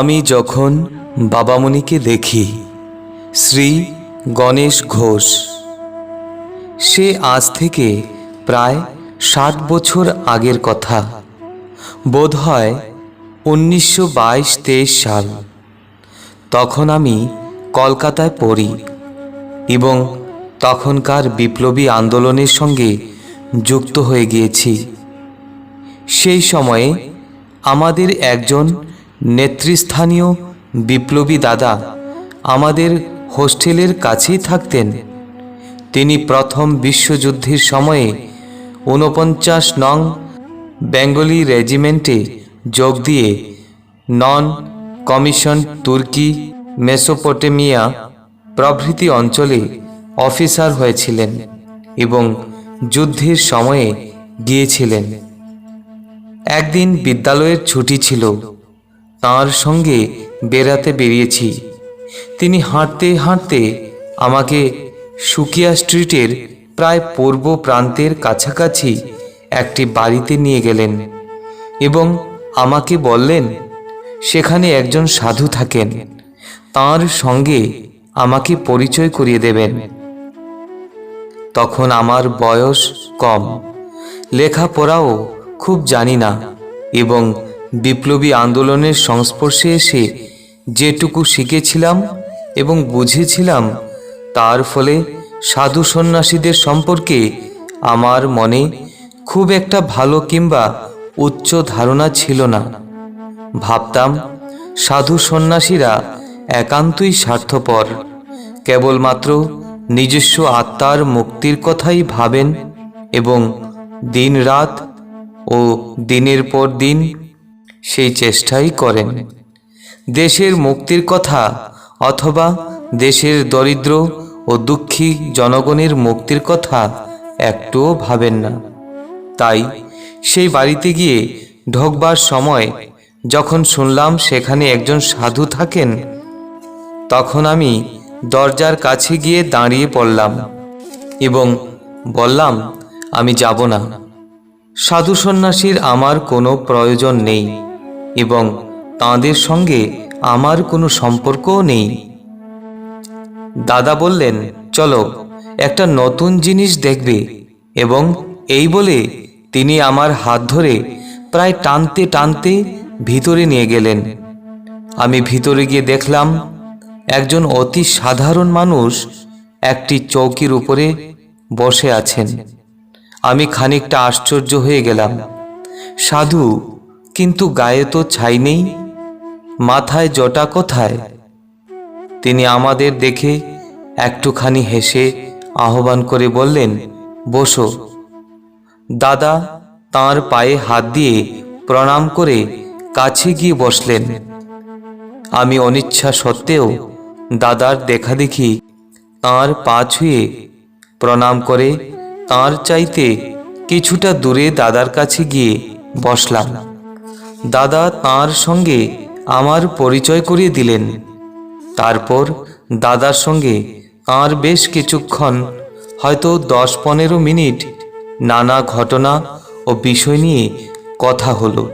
আমি যখন বাবামণিকে দেখি, শ্রী গণেশ ঘোষ, সে আজ থেকে প্রায় ষাট বছর আগের কথা। বোধ হয় উনিশশো বাইশ তেইশ সাল। তখন আমি কলকাতায় পড়ি এবং তখনকার বিপ্লবী আন্দোলনের সঙ্গে যুক্ত হয়ে গিয়েছি। সেই সময়ে আমাদের একজন নেতৃস্থানীয় বিপ্লবী দাদা আমাদের হোস্টেলের কাছেই থাকতেন। তিনি প্রথম বিশ্বযুদ্ধের সময়ে ঊনপঞ্চাশ নং বেঙ্গলি রেজিমেন্টে যোগ দিয়ে নন কমিশন তুর্কি মেসোপটেমিয়া প্রভৃতি অঞ্চলে অফিসার হয়েছিলেন এবং যুদ্ধের সময়ে গিয়েছিলেন। একদিন বিদ্যালয়ের ছুটি ছিল। তার সঙ্গে বেড়াতে বেরিয়েছি। তিনি হাঁটতে হাঁটতে আমাকে সুকিয়া স্ট্রিটের প্রায় পূর্ব প্রান্তের কাছাকাছি একটি বাড়িতে নিয়ে গেলেন এবং আমাকে বললেন, সেখানে একজন সাধু থাকেন। তার সঙ্গে আমাকে পরিচয় করিয়ে দেবেন। তখন আমার বয়স কম। লেখাপড়াও খুব জানি না এবং বিপ্লবী আন্দোলনের সংস্পর্শে এসে যেটুকু শিখেছিলাম এবং বুঝেছিলাম, তার ফলে সাধু সন্ন্যাসীদের সম্পর্কে আমার মনে খুব একটা ভালো কিংবা উচ্চ ধারণা ছিল না। ভাবতাম, সাধু সন্ন্যাসীরা একান্তই স্বার্থপর, কেবলমাত্র নিজস্ব আত্মার মুক্তির কথাই ভাবেন এবং দিন রাত ও দিনের পর দিন সেই চেষ্টাই করেন। দেশের মুক্তির কথা অথবা দেশের দরিদ্র ও দুঃখী জনগণের মুক্তির কথা একটুও ভাবেন না। তাই সেই বাড়িতে গিয়ে ঢোকবার সময় যখন শুনলাম সেখানে একজন সাধু থাকেন, তখন আমি দরজার কাছে গিয়ে দাঁড়িয়ে পড়লাম এবং বললাম, আমি যাব না। সাধু সন্ন্যাসীর আমার কোনো প্রয়োজন নেই। এবং তাঁদের সঙ্গে আমার কোনো সম্পর্কও নেই। দাদা বললেন, চলো, একটা নতুন জিনিস দেখবে। এবং এই বলে তিনি আমার হাত ধরে প্রায় টানতে টানতে ভিতরে নিয়ে গেলেন। আমি ভিতরে গিয়ে দেখলাম, একজন অতি সাধারণ মানুষ একটি চৌকির উপরে বসে আছেন। আমি খানিকটা আশ্চর্য হয়ে গেলাম। সাধু কিন্তু গায়ে তো ছাই নেই, মাথায় জটা কোথায়? তিনি আমাদের দেখে একটুখানি হেসে আহ্বান করে বললেন, বসো। দাদা তার পায়ে হাত দিয়ে প্রণাম করে কাছে গিয়ে বসলেন। আমি অনিচ্ছা সত্ত্বেও দাদার দেখা দেখি তাঁর পা ছুঁয়ে প্রণাম করে তাঁর চাইতে কিছুটা দূরে দাদার কাছে গিয়ে বসলাম। দাদা তাঁর সঙ্গে আমার পরিচয় করিয়ে দিলেন। তারপর দাদার সঙ্গে তাঁর বেশ কিছুক্ষণ, হয়তো দশ পনেরো মিনিট, নানা ঘটনা ও বিষয় নিয়ে কথা হলো।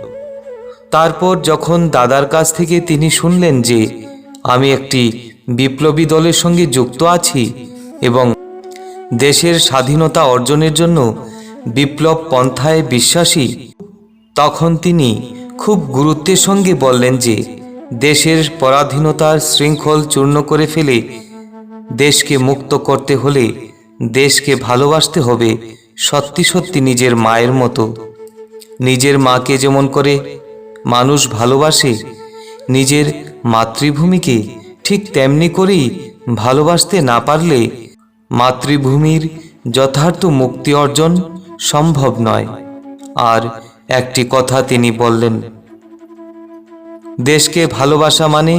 তারপর যখন দাদার কাছ থেকে তিনি শুনলেন যে আমি একটি বিপ্লবী দলের সঙ্গে যুক্ত আছি এবং দেশের স্বাধীনতা অর্জনের জন্য বিপ্লব পন্থায় বিশ্বাসী, তখন তিনি খুব গুরুত্বের সঙ্গে বললেন যে, দেশের পরাধীনতার শৃঙ্খল চূর্ণ করে ফেলে দেশকে মুক্ত করতে হলে দেশকে ভালোবাসতে হবে সত্যি সত্যি নিজের মায়ের মতো। নিজের মাকে যেমন করে মানুষ ভালোবাসে, নিজের মাতৃভূমিকে ঠিক তেমনি করেই ভালোবাসতে না পারলে মাতৃভূমির যথার্থ মুক্তি অর্জন সম্ভব নয়। আর একটি কথা তিনি বললেন, দেশকে ভালোবাসা মানে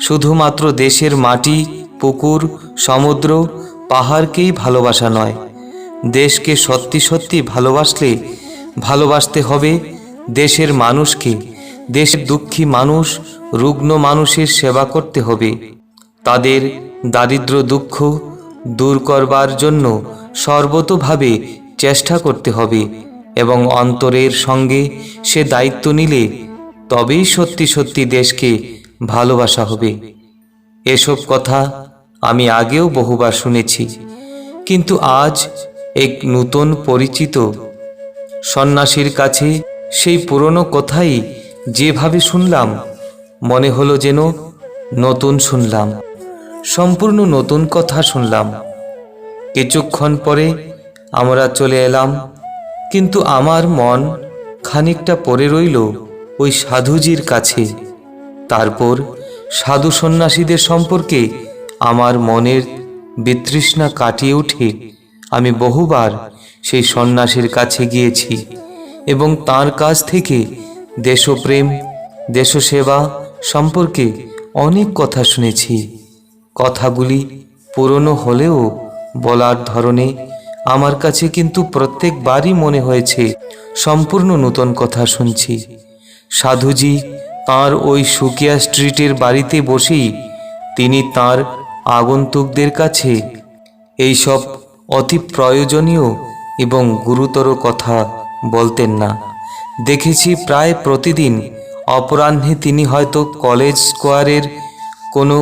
শুধুমাত্র দেশের মাটি, পুকুর, সমুদ্র, পাহাড়কেই ভালোবাসা নয়। দেশকে সত্যি সত্যি ভালোবাসলে ভালোবাসতে হবে দেশের মানুষকে। দেশের দুঃখী মানুষ, রুগ্ন মানুষের সেবা করতে হবে। তাদের দারিদ্র দুঃখ দূর করবার জন্য সর্বতোভাবে চেষ্টা করতে হবে। এবং অন্তরের সঙ্গে সে দায়িত্ব নিলে তবেই সত্যি সত্যি দেশকে ভালোবাসা হবে। এসব কথা আমি আগেও বহুবার শুনেছি, কিন্তু আজ এক নূতন পরিচিত সন্ন্যাসীর কাছে সেই পুরনো কথাই যেভাবে শুনলাম, মনে হলো যেন নতুন শুনলাম, সম্পূর্ণ নতুন কথা শুনলাম। কিছুক্ষণ পরে আমরা চলে এলাম কিন্তু আমার মন খানিকটা পরে রইল ওই সাধুজির কাছে। তারপর সাধু সন্ন্যাসীদের সম্পর্কে আমার মনের বিতৃষ্ণা কাটিয়ে উঠে আমি বহুবার সেই সন্ন্যাসীর কাছে গিয়েছি এবং তার কাছ থেকে দেশপ্রেম, দেশসেবা সম্পর্কে অনেক কথা শুনেছি। কথাগুলি পুরনো হলেও বলার ধরনে আমার কাছে কিন্তু প্রত্যেকবারই মনে হয়েছে, সম্পূর্ণ নতুন কথা শুনছি। সাধুজি তার ওই সুকিয়া স্ট্রিটের বাড়িতে বসেই তিনি তার আগন্তুকদের কাছে এইসব অতি প্রয়োজনীয় এবং গুরুতর কথা বলতেন না। দেখেছি প্রায় প্রতিদিন অপরাহ্নে তিনি হয়তো কলেজ স্কোয়ারের কোনো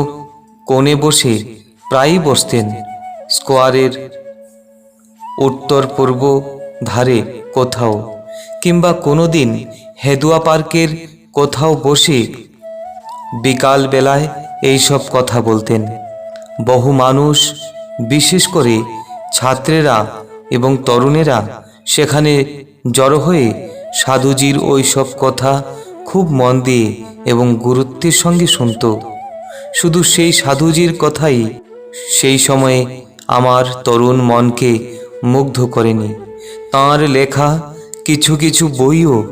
কোণে বসে প্রায়ই বসতেন। স্কোয়ারের উত্তর পূর্ব ধারে কোথাও, কিংবা কোনো দিন হেদুয়া পার্কের কোথাও বসে বিকাল বেলায় এইসব কথা বলতেন। বহু মানুষ, বিশেষ করে ছাত্রেরা এবং তরুণেরা সেখানে জড়ো হয়ে সাধুজির ওই সব কথা খুব মন দিয়ে এবং গুরুত্বের সঙ্গে শুনত। শুধু সেই সাধুজির কথাই সেই সময়ে আমার তরুণ মনকে মুগ্ধ করেনি। তাঁর লেখা কিছু কিছু বইও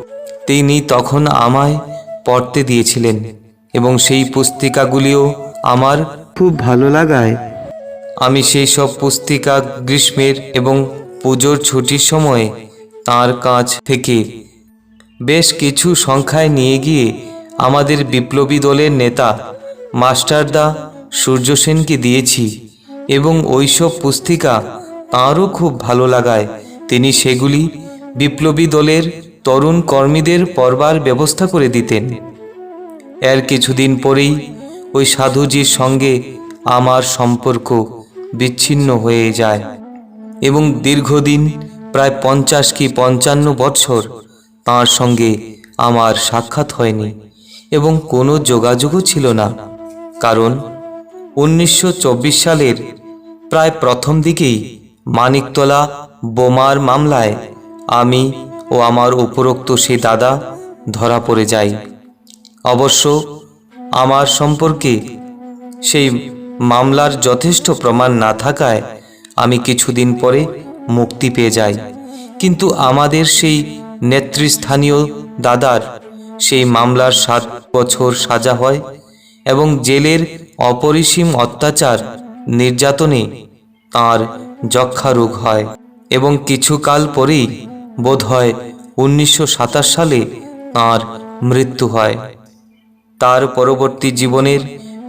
তিনি তখন আমায় পড়তে দিয়েছিলেন এবং সেই পুস্তিকাগুলিও আমার খুব ভালো লাগায়। আমি সেই সব পুস্তিকা গ্রীষ্মের এবং পুজোর ছুটির সময় তার কাছ থেকে বেশ কিছু সংখ্যায় নিয়ে গিয়ে আমাদের বিপ্লবী দলের নেতা মাস্টারদা সূর্য সেনকে দিয়েছি এবং ওইসব পুস্তিকা তাঁরও খুব ভালো লাগায়। তিনি সেগুলি বিপ্লবী দলের তরুণ কর্মীদের পরবার ব্যবস্থা করে দিতেন। এর কিছুদিন পরেই ওই সাধুজির সঙ্গে আমার সম্পর্ক বিচ্ছিন্ন হয়ে যায় এবং দীর্ঘদিন প্রায় পঞ্চাশ কি পঞ্চান্ন বৎসর তাঁর সঙ্গে আমার সাক্ষাৎ হয়নি এবং কোনো যোগাযোগও ছিল না। কারণ উনিশশো চব্বিশ সালের প্রায় প্রথম দিকেই মানিকতলা বোমার মামলায় আমি ও আমার উপরোক্ত সে দাদা ধরা পড়ে যাই। অবশ্য আমার সম্পর্কে সেই মামলার যথেষ্ট প্রমাণ না থাকায় আমি কিছুদিন পরে মুক্তি পেয়ে যাই। কিন্তু আমাদের সেই নেতৃস্থানীয় দাদার সেই মামলার সাত বছর সাজা হয় এবং জেলের অপরিসীম অত্যাচার নির্যাতনে তার যক্ষা রোগ হয় এবং কিছুকাল পরেই বোধ হয় উনিশশো সাতাশ সালে তাঁর মৃত্যু হয়। তার পরবর্তী জীবনের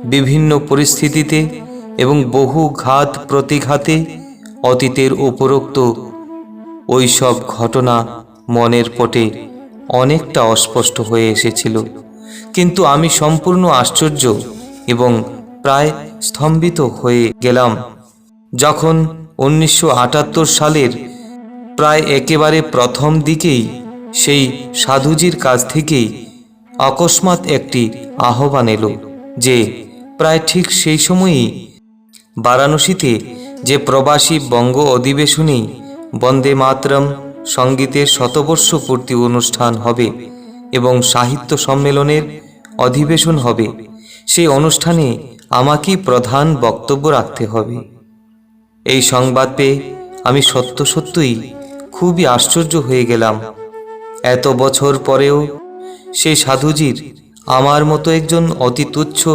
বিভিন্ন পরিস্থিতিতে এবং বহু ঘাত প্রতিঘাতে অতীতের উপরোক্ত ওই সব ঘটনা মনের পটে অনেকটা অস্পষ্ট হয়ে এসেছিল। কিন্তু আমি সম্পূর্ণ আশ্চর্য এবং প্রায় স্তম্ভিত হয়ে গেলাম। যখন উনিশশো আটাত্তর সালের প্রায় একেবারে প্রথম দিকেই সেই সাধুজির কাছ থেকেই অকস্মাৎ একটি আহ্বান এলো যে প্রায় ঠিক সেই সময়ই বারাণসীতে যে প্রবাসী বঙ্গ অধিবেশনেই বন্দে মাতরম সঙ্গীতের শতবর্ষ পূর্তি অনুষ্ঠান হবে এবং সাহিত্য সম্মেলনের অধিবেশন হবে সেই অনুষ্ঠানে আমাকেই প্রধান বক্তব্য রাখতে হবে। এই সংবাদ পেয়ে আমি সত্য সত্যই খুবই আশ্চর্য হয়ে গেলাম। এত বছর পরেও সেই সাধুজির আমার মতো একজন অতি তুচ্ছ,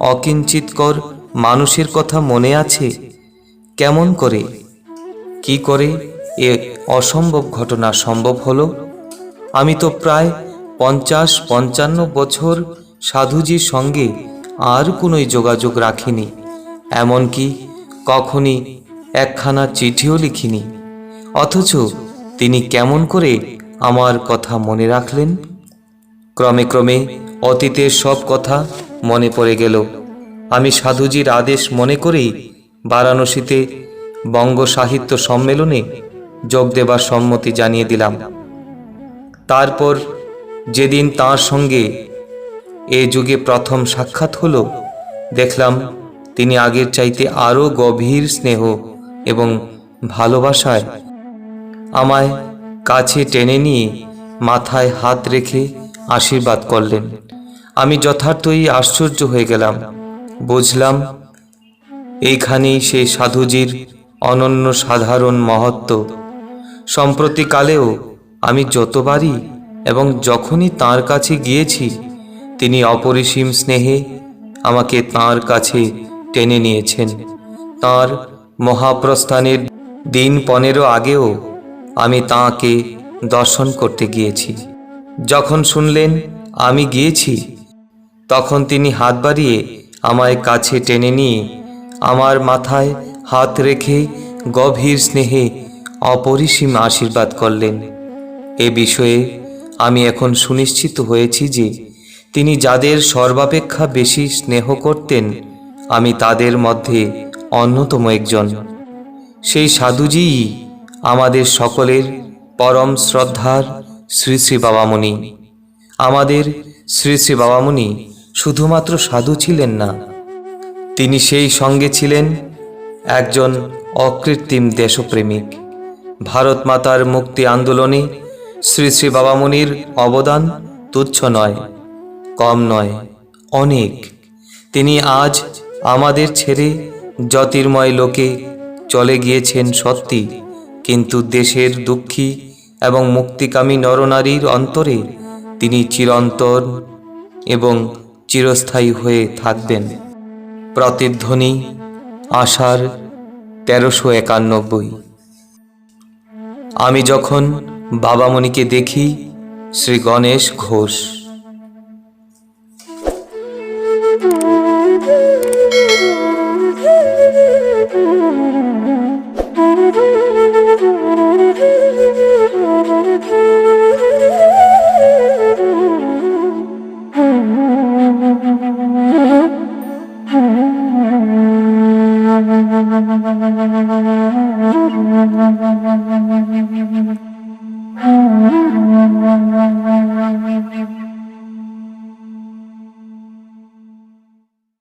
অকিঞ্চিতকর মানুষের কথা মনে আছে? কেমন করে? কি করে এ অসম্ভব ঘটনা সম্ভব হলো? আমি তো প্রায় পঞ্চাশ পঞ্চান্ন বছর সাধুজির সঙ্গে আর কোনোই যোগাযোগ রাখিনি। এমনকি কখনই একখানা চিঠিও লিখিনি। অথচ তিনি কেমন করে আমার কথা মনে রাখলেন? ক্রমে ক্রমে অতীতের সব কথা মনে পড়ে গেল। আমি সাধুজির আদেশ মনে করেই বারাণসীতে বঙ্গ সাহিত্য সম্মেলনে যোগ দেবার সম্মতি জানিয়ে দিলাম। তারপর যেদিন তার সঙ্গে এ যুগে প্রথম সাক্ষাৎ হলো, দেখলাম তিনি আগের চাইতে আরও গভীর স্নেহ এবং ভালোবাসায় আমায় কাছে টেনে নিয়ে মাথায় হাত রেখে আশীর্বাদ করলেন। আমি যথার্থই আশ্চর্য হয়ে গেলাম। বুঝলাম, এইখানেই সেই সাধুজির অনন্য সাধারণ মহত্ব। সম্প্রতিকালেও আমি যতবারই এবং যখনই তার কাছে গিয়েছি, তিনি অপরিসীম স্নেহে আমাকে তার কাছে টেনে নিয়েছেন। তার মহাপ্রস্থানের দিন পনেরো আগেও আমি তাঁকে দর্শন করতে গিয়েছি। যখন শুনলেন আমি গিয়েছি, তখন তিনি হাত বাড়িয়ে আমায় কাছে টেনে নিয়ে আমার মাথায় হাত রেখে গভীর স্নেহে অপরিসীম আশীর্বাদ করলেন। এ বিষয়ে আমি এখন সুনিশ্চিত হয়েছি যে তিনি যাদের সর্বাপেক্ষা বেশি স্নেহ করতেন, আমি তাদের মধ্যে অন্যতম একজন। সেই সাধুজিই আমাদের সকলের পরম শ্রদ্ধার শ্রী শ্রী বাবামণি। আমাদের শ্রী শ্রী বাবামণি শুধুমাত্র সাধু ছিলেন না, তিনি সেই সঙ্গে ছিলেন একজন অকৃত্রিম দেশপ্রেমিক। ভারত মাতার মুক্তি আন্দোলনে শ্রী শ্রী বাবামণির অবদান তুচ্ছ নয়, কম নয়, অনেক। তিনি আজ আমাদের ছেড়ে জ্যোতির্ময় লোকে চলে গিয়েছেন সত্যি, কিন্তু দেশের দুঃখী এবং মুক্তিকামী নরনারীর অন্তরে তিনি চিরন্তন এবং চিরস্থায়ী হয়ে থাকবেন। প্রতিধ্বনি, আষাঢ় তেরোশো একানব্বই। আমি যখন বাবামণিকে দেখি, শ্রী গণেশ ঘোষ।